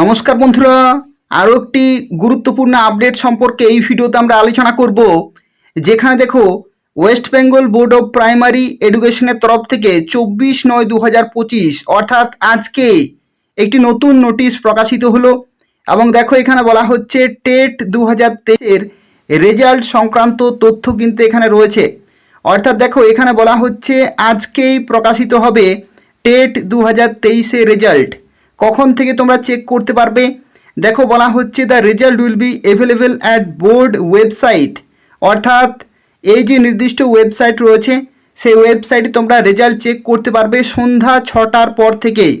নমস্কার বন্ধুরা, আরও একটি গুরুত্বপূর্ণ আপডেট সম্পর্কে এই ভিডিওতে আমরা আলোচনা করব, যেখানে দেখো West Bengal board of primary এডুকেশনের তরফ থেকে চব্বিশ নয় দু হাজার পঁচিশ, অর্থাৎ আজকে একটি নতুন নোটিশ প্রকাশিত হলো এবং দেখো এখানে বলা হচ্ছে টেট দু হাজার তেইশের রেজাল্ট সংক্রান্ত তথ্য কিন্তু এখানে রয়েছে। অর্থাৎ দেখো, এখানে বলা হচ্ছে আজকেই প্রকাশিত হবে টেট দু হাজার তেইশের রেজাল্ট কখন থেকে তোমরা চেক করতে পারবে? দেখো, বলা হচ্ছে the result will be available at board website অর্থাৎ, এই যে নির্দিষ্ট ওয়েবসাইট রয়েছে, সেই ওয়েবসাইটে তোমরা রেজাল্ট চেক করতে পারবে সন্ধ্যা ছটার পর থেকেই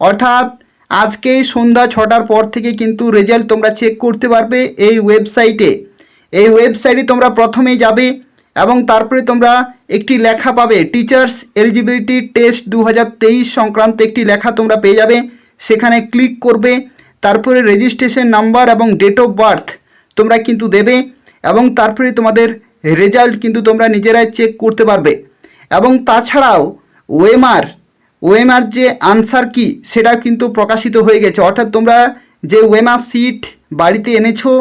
অর্থাৎ আজকেই সন্ধ্যা ছটার পর থেকে কিন্তু রেজাল্ট তোমরা চেক করতে পারবে এই ওয়েবসাইটে এই ওয়েবসাইটে তোমরা প্রথমেই যাবে এবং তারপরে তোমরা একটি লেখা পাবে টিচার্স এলিজিবিলিটি টেস্ট দু হাজার তেইশ সংক্রান্ত একটি লেখা তোমরা পেয়ে যাবে। সেখানে ক্লিক করবে, তারপরে রেজিস্ট্রেশন নাম্বার এবং ডেট অফ বার্থ তোমরা কিন্তু দেবে এবং তারপরে তোমাদের রেজাল্ট কিন্তু তোমরা নিজেরাই চেক করতে পারবে। এবং তাছাড়াও ওএমআর ওএমআর যে আনসার কি সেটা কিন্তু প্রকাশিত হয়ে গেছে। অর্থাৎ তোমরা যে ওএমআর সিট বাড়িতে এনেছো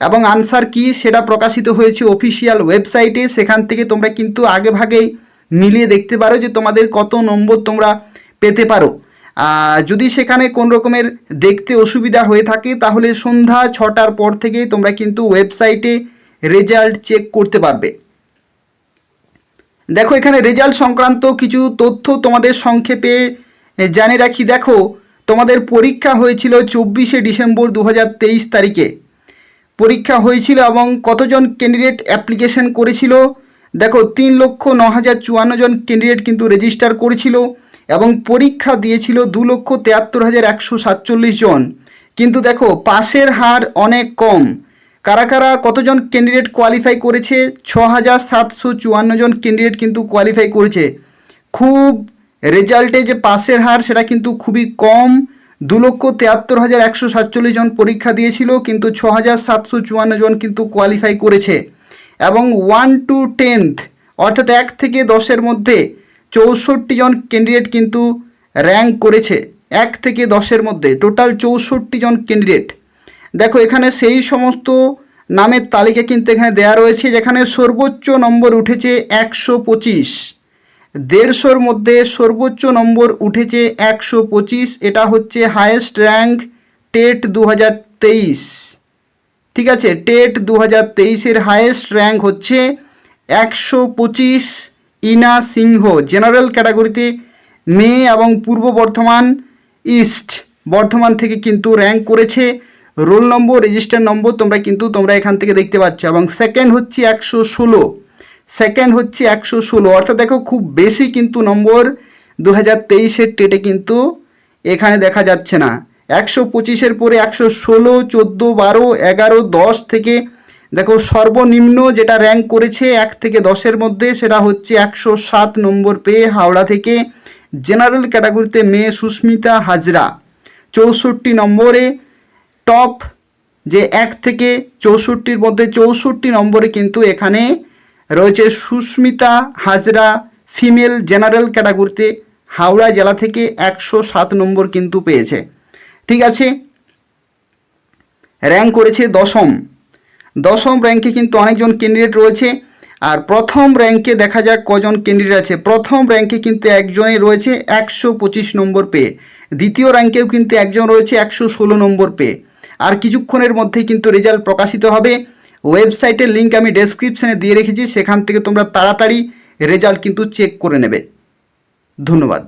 এবং আনসার কি সেটা প্রকাশিত হয়েছে অফিসিয়াল ওয়েবসাইটে সেখান থেকে তোমরা কিন্তু আগে ভাগেই মিলিয়ে দেখতে পারো যে তোমাদের কত নম্বর তোমরা পেতে পারো। যদি সেখানে কোন রকমের দেখতে অসুবিধা হয়ে থাকে, তাহলে সন্ধ্যা ছটার পর থেকে তোমরা কিন্তু ওয়েবসাইটে রেজাল্ট চেক করতে পারবে। দেখো, এখানে রেজাল্ট সংক্রান্ত কিছু তথ্য তোমাদের সংক্ষেপে জানিয়ে রাখি। দেখো, তোমাদের পরীক্ষা হয়েছিল চব্বিশে ডিসেম্বর দু হাজার তেইশ তারিখে। পরীক্ষা হয়েছিল এবং কতজন ক্যান্ডিডেট অ্যাপ্লিকেশন করেছিল? দেখো, তিন লক্ষ ন হাজার চুয়ান্ন জন ক্যান্ডিডেট কিন্তু রেজিস্টার করেছিল। এবং পরীক্ষা দিয়েছিল দু লক্ষ তেয়াত্তর হাজার একশো সাতচল্লিশ জন। কিন্তু দেখো, পাশের হার অনেক কম। কারা কারা কতজন ক্যান্ডিডেট কোয়ালিফাই করেছে? ছ হাজার সাতশো চুয়ান্ন জন ক্যান্ডিডেট কিন্তু কোয়ালিফাই করেছে। খুব রেজাল্টে যে পাশের হার, সেটা কিন্তু খুবই কম। দু লক্ষ তেয়াত্তর হাজার একশো সাতচল্লিশ জন পরীক্ষা দিয়েছিল, কিন্তু ছ হাজার সাতশো চুয়ান্ন জন কিন্তু কোয়ালিফাই করেছে। এবং ওয়ান টু টেন্থ অর্থাৎ এক থেকে দশের মধ্যে চৌষট্টি জন ক্যান্ডিডেট কিন্তু র্যাঙ্ক করেছে, এক থেকে দশের মধ্যে টোটাল চৌষট্টি জন ক্যান্ডিডেট দেখো, এখানে সেই সমস্ত নামের তালিকা কিন্তু এখানে দেওয়া রয়েছে, যেখানে সর্বোচ্চ নম্বর উঠেছে একশো পঁচিশ। দেড়শোর মধ্যে সর্বোচ্চ নম্বর উঠেছে একশো পঁচিশ, এটা হচ্ছে হায়েস্ট র্যাঙ্ক টেট দু হাজার তেইশ। ঠিক আছে, টেট দু হাজার তেইশের হায়েস্ট র্যাঙ্ক হচ্ছে একশো পঁচিশ ইনা সিংহ জেনারেল ক্যাটাগরিতে মেয়ে এবং পূর্ব বর্ধমান ইস্ট বর্ধমান থেকে কিন্তু র্যাঙ্ক করেছে। রোল নম্বর রেজিস্টার নম্বর তোমরা কিন্তু, তোমরা এখান থেকে দেখতে পাচ্ছ। এবং সেকেন্ড হচ্ছে একশো ষোলো। সেকেন্ড হচ্ছে একশো ষোলো। অর্থাৎ দেখো, খুব বেশি কিন্তু নম্বর দু হাজার তেইশের টেটে কিন্তু এখানে দেখা যাচ্ছে না। একশো পঁচিশের পরে একশো ষোলো, চোদ্দ, বারো, এগারো, দশ থেকে দেখো, সর্বনিম্ন যেটা র্যাঙ্ক করেছে এক থেকে দশের মধ্যে, সেটা হচ্ছে একশো সাত নম্বর পেয়ে হাওড়া থেকে জেনারেল ক্যাটাগরিতে মেয়ে সুস্মিতা হাজরা। চৌষট্টি নম্বরে টপ যে এক থেকে চৌষট্টির মধ্যে, চৌষট্টি নম্বরে কিন্তু এখানে রয়েছে সুস্মিতা হাজরা ফিমেল জেনারেল ক্যাটাগরিতে হাওড়া জেলা থেকে একশো সাত নম্বর কিন্তু পেয়েছে। ঠিক আছে? র্যাঙ্ক করেছে দশম। দশম র্যাঙ্কে কিন্তু অনেকজন ক্যান্ডিডেট রয়েছে। আর প্রথম র্যাঙ্কে দেখা যাক কজন ক্যান্ডিডেট আছে। প্রথম র্যাঙ্কে কিন্তু একজনই রয়েছে একশো পঁচিশ নম্বর পেয়ে। দ্বিতীয় র্যাঙ্কেও কিন্তু একজন রয়েছে একশো ষোলো নম্বর পেয়ে। আর কিছুক্ষণের মধ্যেই কিন্তু রেজাল্ট প্রকাশিত হবে। ওয়েবসাইটের লিঙ্ক আমি ডেসক্রিপশানে দিয়ে রেখেছি। সেখান থেকে তোমরা তাড়াতাড়ি রেজাল্ট কিন্তু চেক করে নেবে। ধন্যবাদ।